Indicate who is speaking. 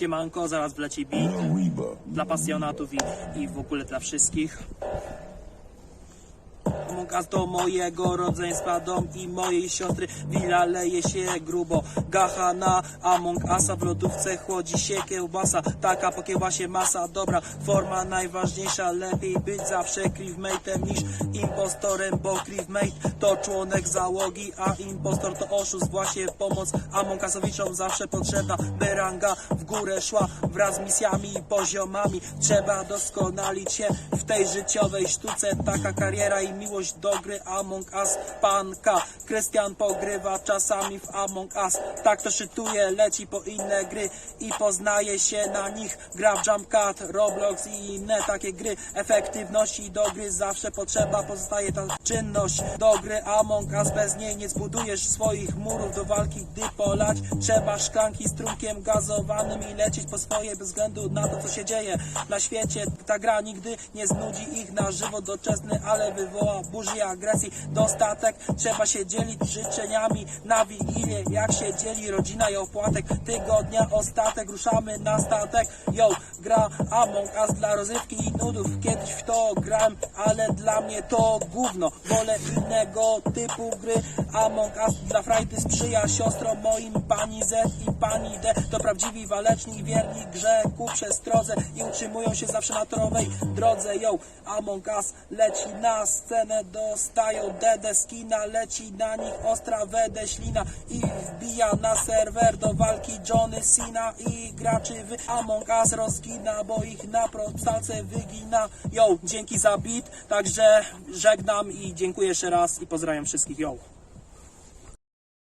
Speaker 1: Siemanko, zaraz wleci beat dla pasjonatów i, i w ogóle dla wszystkich. Among Us do mojego rodzeństwa, dom i mojej siostry. Wila leje się grubo Gacha na Among Usa W lodówce chłodzi się kiełbasa Taka po kiełbasie masa. Dobra, forma najważniejsza. Lepiej być zawsze creepmate'em niż impostorem Bo creepmate to członek załogi A impostor to oszust. Właśnie pomoc Among Usowiczom zawsze potrzebna By ranga w górę szła Wraz z misjami i poziomami. Trzeba doskonalić się w tej życiowej sztuce. Taka kariera i miłość do gry Among Us Panka. Krystian pogrywa czasami w Among Us. Tak to szytuje, leci po inne gry I poznaje się na nich. Gra w Jump Cut, Roblox i inne takie gry. Efektywności do gry zawsze potrzeba Pozostaje ta czynność. Do gry Among Us Bez niej nie zbudujesz swoich murów. Do walki Gdy polać trzeba szklanki z trunkiem gazowanym I lecieć po swoje bez względu na to co się dzieje. Na świecie Ta gra nigdy nie znudzi ich na żywo doczesny Ale wywoła burzy agresji. Dostatek Trzeba się dzielić życzeniami na Wigilię. Jak się dzieli rodzina i opłatek Tygodnia ostatek ruszamy na statek. Yo, gra Among Us dla rozrywki i nudów. Kiedyś w to grałem, ale dla mnie to gówno. Wolę innego typu gry. Among Us dla frajdy sprzyja siostrom moim. Pani Z i Pani D To prawdziwi waleczni, wierni grze ku przestrodze I utrzymują się zawsze na torowej drodze. Yo, Among Us leci na scenę Dostają DD skina Leci na nich ostra WD ślina I wbija na serwer do walki Johnny Sina I graczy w Among Us rozgina Bo ich na prostalce wygina. Yo, dzięki za beat Także żegnam i dziękuję jeszcze raz I pozdrawiam wszystkich Yo